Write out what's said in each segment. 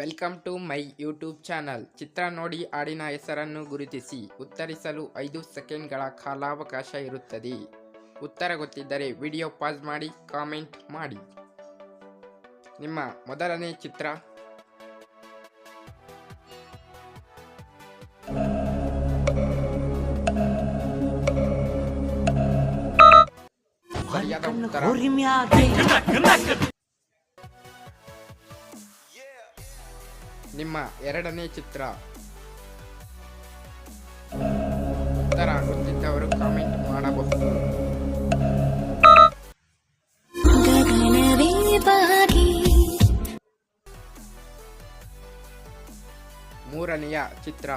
Welcome to my YouTube channel. ಚಿತ್ರ ನೋಡಿ ಹಾಡಿನ ಹೆಸರನ್ನು ಗುರುತಿಸಿ. ಉತ್ತರಿಸಲು ಐದು ಸೆಕೆಂಡ್ಗಳ ಕಾಲಾವಕಾಶ ಇರುತ್ತದೆ. ಉತ್ತರ ಗೊತ್ತಿದ್ದರೆ ವಿಡಿಯೋ ಪಾಸ್ ಮಾಡಿ ಕಾಮೆಂಟ್ ಮಾಡಿ. ನಿಮ್ಮ ಮೊದಲನೇ ಚಿತ್ರ. ಸರಿಯಾದ ಉತ್ತರ. ನಿಮ್ಮ ಎರಡನೇ ಚಿತ್ರ. ಉತ್ತರ ಗೊತ್ತಿದ್ದವರು ಕಾಮೆಂಟ್ ಮಾಡಬಹುದು. ಮೂರನೆಯ ಚಿತ್ರ.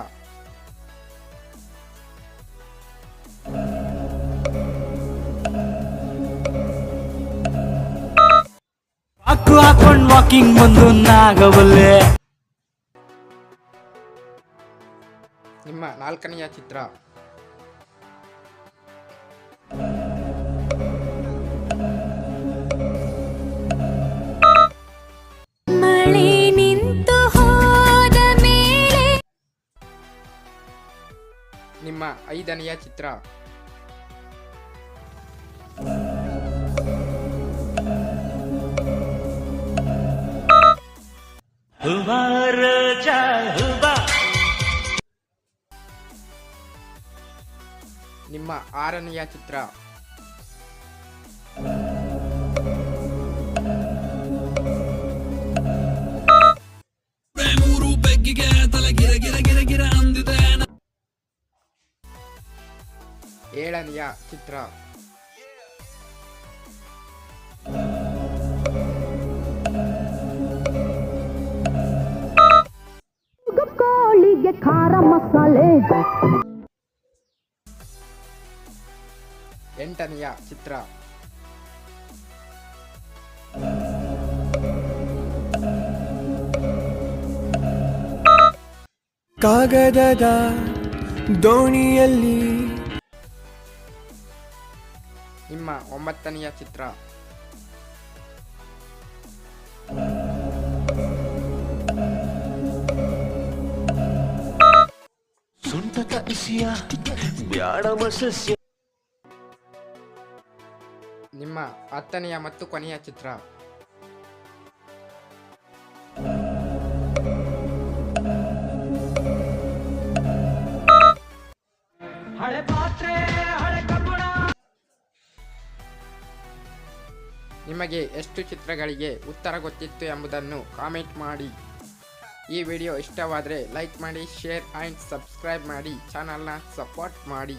ಹಾಕೊಂಡ್ ವಾಕಿಂಗ್ ಬಂದು ನಾಗವಲ್ಲೆ. ನಿಮ್ಮ ನಾಲ್ಕನೆಯ ಚಿತ್ರ. ನಿಮ್ಮ ಐದನೆಯ ಚಿತ್ರ. ನಿಮ್ಮ ಆರನೆಯ ಚಿತ್ರ. ಏಳನೆಯ ಚಿತ್ರ. ಕೋಳಿಗೆ ಖಾರ ಮಸಾಲೆ. ಎಂಟನೆಯ ಚಿತ್ರ. ಕಾಗದದ ದೋಣಿಯಲ್ಲಿ ನಿಮ್ಮ ಒಂಬತ್ತನೆಯ ಚಿತ್ರ. ಸುಂಟಕ ಇಸಿಯ ಬ್ಯಾಡಮ ಸಸ್ಯ. ನಿಮ್ಮ ಹತ್ತನೆಯ ಮತ್ತು ಕೊನೆಯ ಚಿತ್ರ. ನಿಮಗೆ ಎಷ್ಟು ಚಿತ್ರಗಳಿಗೆ ಉತ್ತರ ಗೊತ್ತಿತ್ತು ಎಂಬುದನ್ನು ಕಾಮೆಂಟ್ ಮಾಡಿ. ಈ ವಿಡಿಯೋ ಇಷ್ಟವಾದರೆ ಲೈಕ್ ಮಾಡಿ ಶೇರ್ ಆ್ಯಂಡ್ ಸಬ್ಸ್ಕ್ರೈಬ್ ಮಾಡಿ ಚಾನಲ್ನ ಸಪೋರ್ಟ್ ಮಾಡಿ.